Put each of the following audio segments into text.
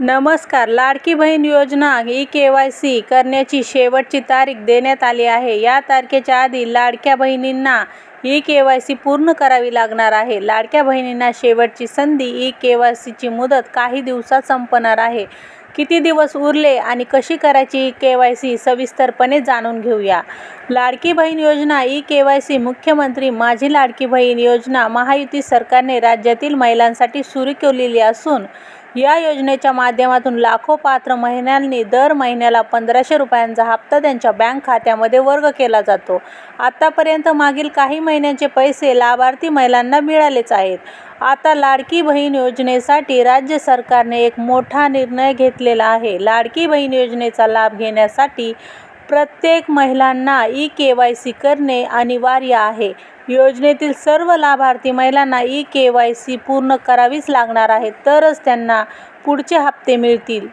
नमस्कार. लाडकी बहीण योजना E K Y C करण्याची शेवटची तारीख देण्यात आली आहे. या तारखेच्या आधी लाडक्या बहिणींना ई के वाय सी पूर्ण करावी लागणार आहे. लाडक्या बहिणींना शेवटची संधी ई के वाय सीची मुदत काही दिवसात संपणार आहे. किती दिवस उरले आणि कशी करायची ई के वाय सी सविस्तरपणे जाणून घेऊया. लाडकी बहीण योजना ई के वाय सी मुख्यमंत्री माझी लाडकी बहीण योजना महायुती सरकारने राज्यातील महिलांसाठी सुरू केलेली असून या योजनेच्या माध्यमातून लाखो पात्र महिलांनी दर महिन्याला पंधराशे रुपयांचा हप्ता त्यांच्या बँक खात्यामध्ये वर्ग केला जातो. आतापर्यंत मागील काही महिन्यांचे पैसे लाभार्थी महिलांना मिळालेच आहेत. आता लाडकी बहीण योजनेसाठी राज्य सरकारने एक मोठा निर्णय घेतलेला आहे. लाडकी बहीण योजनेचा लाभ घेण्यासाठी प्रत्येक महिलांना ई के वाय सी करणे अनिवार्य आहे. योजनेतील सर्व लाभार्थी महिलांना ई के वाय सी पूर्ण करावीच लागणार आहे तरच त्यांना पुढचे हप्ते मिळतील.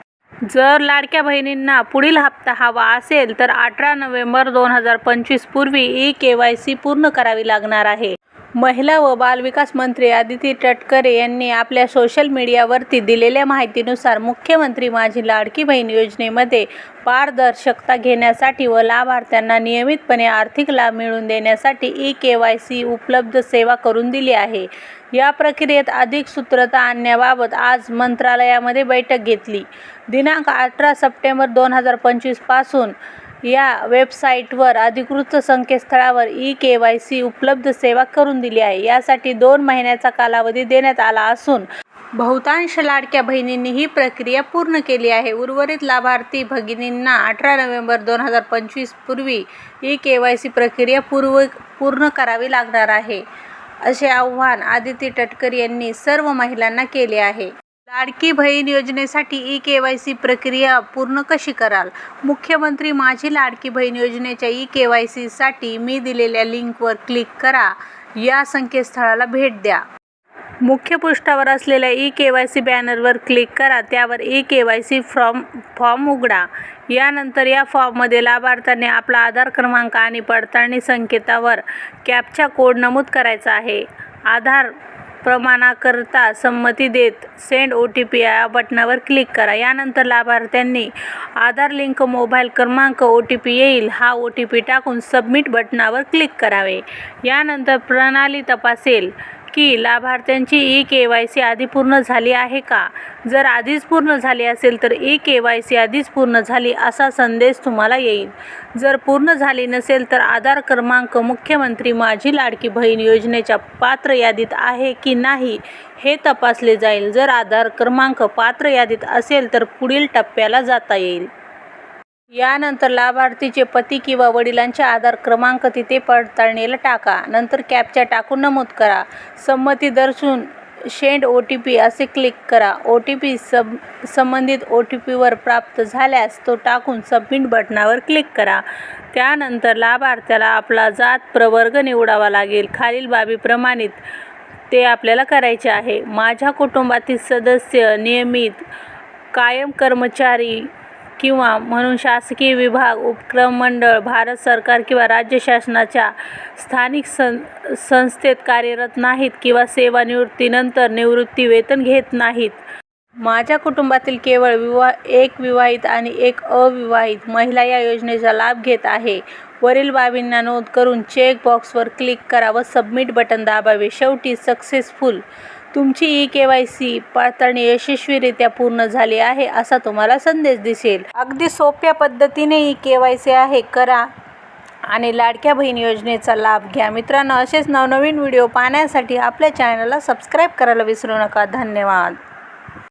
जर लाडक्या बहिणींना पुढील हप्ता हवा असेल तर अठरा नोव्हेंबर दोन हजार पंचवीस पूर्वी ई के वाय सी पूर्ण करावी लागणार आहे. महिला व बालविकास मंत्री आदिती तटकरे यांनी आपल्या सोशल मीडियावरती दिलेल्या माहितीनुसार मुख्यमंत्री माझी लाडकी बहीण योजनेमध्ये पारदर्शकता घेण्यासाठी व लाभार्थ्यांना नियमितपणे आर्थिक लाभ मिळवून देण्यासाठी ई के वाय सी उपलब्ध सेवा करून दिली आहे. या प्रक्रियेत अधिक सूत्रता आणण्याबाबत आज मंत्रालयामध्ये बैठक घेतली. दिनांक अठरा सप्टेंबर दोन हजार पंचवीसपासून या वेबसाईटवर अधिकृत संकेतस्थळावर ई के वाय सी उपलब्ध सेवा करून दिली आहे. यासाठी दोन महिन्याचा कालावधी देण्यात आला असून बहुतांश लाडक्या बहिणींनी ही प्रक्रिया पूर्ण केली आहे. उर्वरित लाभार्थी भगिनींना अठरा नोव्हेंबर दोन हजार पंचवीस पूर्वी ई के वाय सी प्रक्रिया पूर्व पूर्ण करावी लागणार आहे असे आवाहन आदिती तटकरे यांनी सर्व महिलांना केले आहे. लाडकी बहीण योजनेसाठी ई के वाय सी प्रक्रिया पूर्ण कशी कराल? मुख्यमंत्री माझी लाडकी बहीण योजनेच्या ई के वाय सीसाठी मी दिलेल्या लिंकवर क्लिक करा. या संकेतस्थळाला भेट द्या. मुख्य पृष्ठावर असलेल्या ई के वाय सी बॅनरवर क्लिक करा. त्यावर E K Y C form form उघडा. यानंतर या फॉर्ममध्ये लाभार्थ्याने आपला आधार क्रमांक आणि पडताळणी संकेतावर कॅपचा कोड नमूद करायचा आहे. आधार प्रमाणाकरता संमती देत सेंड ओ टी पी या बटनावर क्लिक करा. यानंतर लाभार्थ्यांनी आधार लिंक मोबाईल क्रमांक ओ टी पी येईल. हा ओ टी पी टाकून सबमिट बटनावर क्लिक करावे. यानंतर प्रणाली तपासेल. की लाभार्थ्यांची ई के वाय सी आधी पूर्ण झाली आहे का? जर आधीच पूर्ण झाली असेल तर ई के वाय सी आधीच पूर्ण झाली असा संदेश तुम्हाला येईल. जर पूर्ण झाली नसेल तर आधार क्रमांक मुख्यमंत्री माझी लाडकी बहीण योजनेच्या पात्र यादीत आहे की नाही हे तपासले जाईल. जर आधार क्रमांक पात्र यादीत असेल तर पुढील टप्प्याला जाता येईल. यानंतर लाभार्थीचे पती किंवा वडिलांच्या आधार क्रमांक तिथे पडताळणीला टाका. नंतर कॅपच्या टाकून नमूद करा. संमती दर्शवून शेंड ओ टी पी असे क्लिक करा. ओ टी पी सब संबंधित ओ टी पीवर प्राप्त झाल्यास तो टाकून सबमिट बटनावर क्लिक करा. त्यानंतर लाभार्थ्याला आपला जात प्रवर्ग निवडावा लागेल. खालील बाबी प्रमाणित ते आपल्याला करायचे आहे. माझ्या कुटुंबातील सदस्य नियमित कायम कर्मचारी किंवा म्हणून शासकीय विभाग उपक्रम मंडळ भारत सरकार किंवा राज्य शासनाच्या स्थानिक सं संस्थेत कार्यरत नाहीत किंवा सेवानिवृत्तीनंतर निवृत्ती वेतन घेत नाहीत. माझ्या कुटुंबातील केवळ विवाह एक विवाहित आणि एक अविवाहित महिला या योजनेचा लाभ घेत आहे. वरील बाबींना नोंद करून चेक बॉक्सवर क्लिक करा व सबमिट बटन दाबावे. शेवटी सक्सेसफुल तुमची ई के वाय सी पडताळणी यशस्वीरित्या पूर्ण झाली आहे असा तुम्हाला संदेश दिसेल. अगदी सोप्या पद्धतीने ई के वाय सी आहे करा आणि लाडक्या बहीण योजनेचा लाभ घ्या. मित्रांनो असेच नवनवीन व्हिडिओ पाहण्यासाठी आपल्या चॅनलला सबस्क्राईब करायला विसरू नका. धन्यवाद.